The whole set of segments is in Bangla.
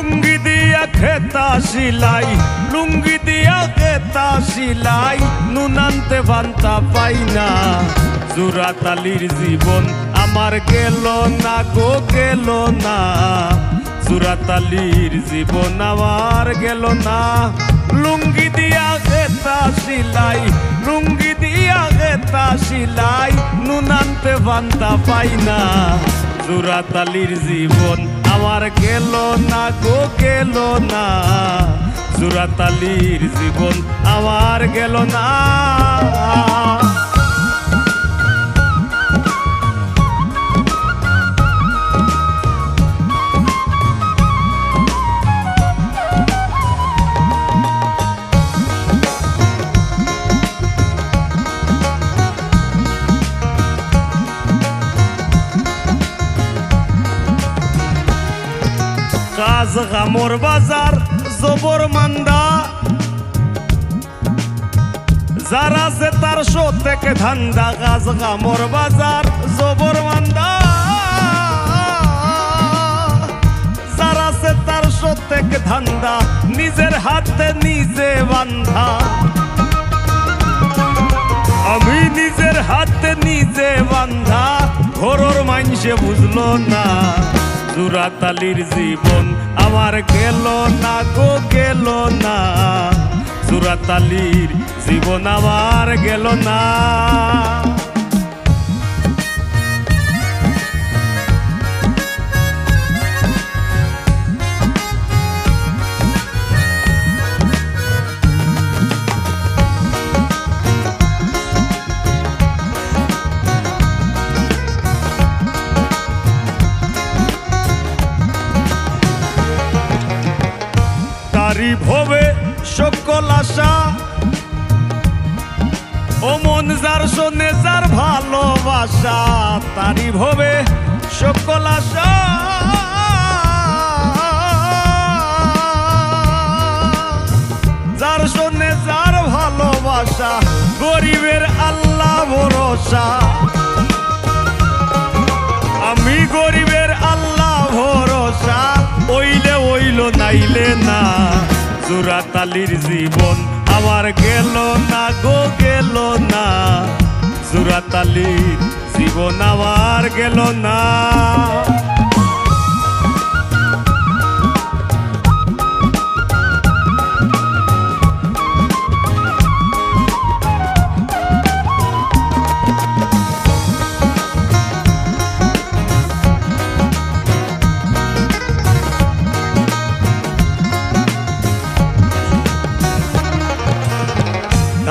লুঙ্গি দিয়া খেতা সিলাই, লুঙ্গি দিয়া খেতা সিলাই নুনান্তে বান্তা পাই না। জুরাতালির জীবন আমার গেল না গো, গেল না। জুরাতালির জীবন আমার গেল না। লুঙ্গি দিয়া খেতা সিলাই, লুঙ্গি দিয়া খেতা সিলাই নুনান্তে বান্তা পাই না। জুরাতালির জীবন। আমার গেল না গো গেল না। জুরাতালির জীবন আমার গেল না। কাজ গামর বাজার জবর মান্দা। যারা সে তার শো থেকে ধান্দা কাজ গামর বাজার জবর মান্দা। যারা সে তার শো থেকে ধান্দা, নিজের হাতে নিজে বান্ধা। আমি নিজের হাতে নিজে বান্ধা, ঘরর মাইনসে বুঝলো না। জুরাতালির জীবন। আমার গেল না গো গেল না। সুরাতালির জীবন আমার গেল না। সকল ও মন যার শোনে, যার ভালোবাসা তারি ভবে যার শোনে, যার ভালোবাসা, গরিবের আল্লাহ ভরসা। আমি গরিবের আল্লাহ ভরসা, ওইলে ওইল, নাইলে না। জুরাতালির জীবন। আমার গেল না গো গেল না। জুরাতালির জীবন আমার গেল না।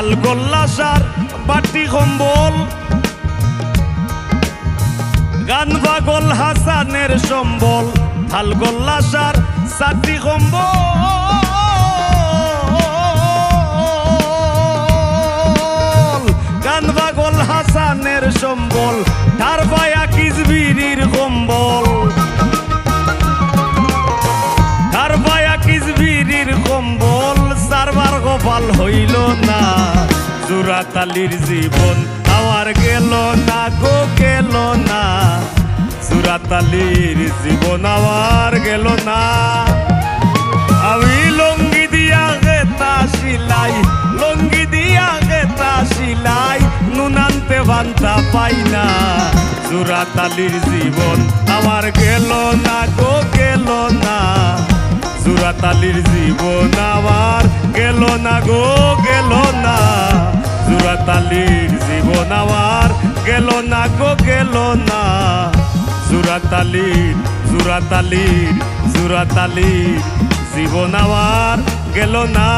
ডাল গোল্লা সার, বাটি কম্বল। গান পাগল হাসানের সম্বল ঢাল গোল্লা সার সাটি কম্বল। গান পাগল হাসানের সম্বল, তার পায়া কিজবিরির কম্বল। গোপাল হইল না। জুরাতালির জীবন আমার গেল না গো, গেল না। জুরাতালির জীবন আমার গেল না। আমি লঙ্গি দিয়া গেতা সিলাই, লঙ্গি দিয়া গেতা সিলাই নুনান্তে বান্তা পাই না। জুরাতালির জীবন আমার গেল না গো, গেল না। জুরাতালির জীবন আমার গেল না গো, গেল না। জুরাতালির জীবন আমার গেল না গো, গেল না। জুরাতালির জুরাতালির জুরাতালির জীবন আমার গেল না।